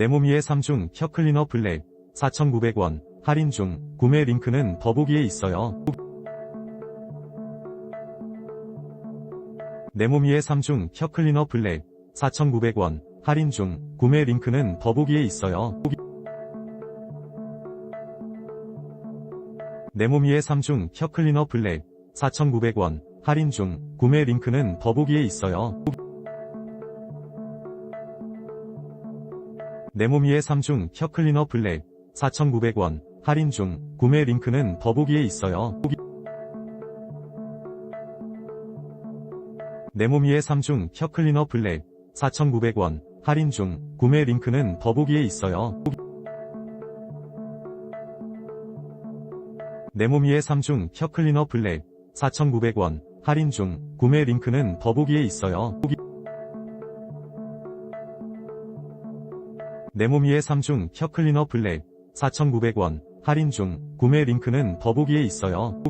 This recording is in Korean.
네모미의 3중 혀 클리너 블랙 4,900원 할인 중 구매 링크는 더보기에 있어요. 네모미의 3중 혀 클리너 블랙 4,900원 할인 중 구매 링크는 더보기에 있어요. 네모미의 3중 혀 클리너 블랙 4,900원 할인 중 구매 링크는 더보기에 있어요. 네모미의 3중 혀 클리너 블랙 4,900원 할인 중 구매 링크는 더보기에 있어요. 네모미의 3중 혀 클리너 블랙 4,900원 할인 중 구매 링크는 더보기에 있어요. 네모미의 3중 혀 클리너 블랙 4,900원 할인 중 구매 링크는 더보기에 있어요. 네모미의 3중 혀 클리너 블랙 4,900원 할인 중 구매 링크는 더보기에 있어요.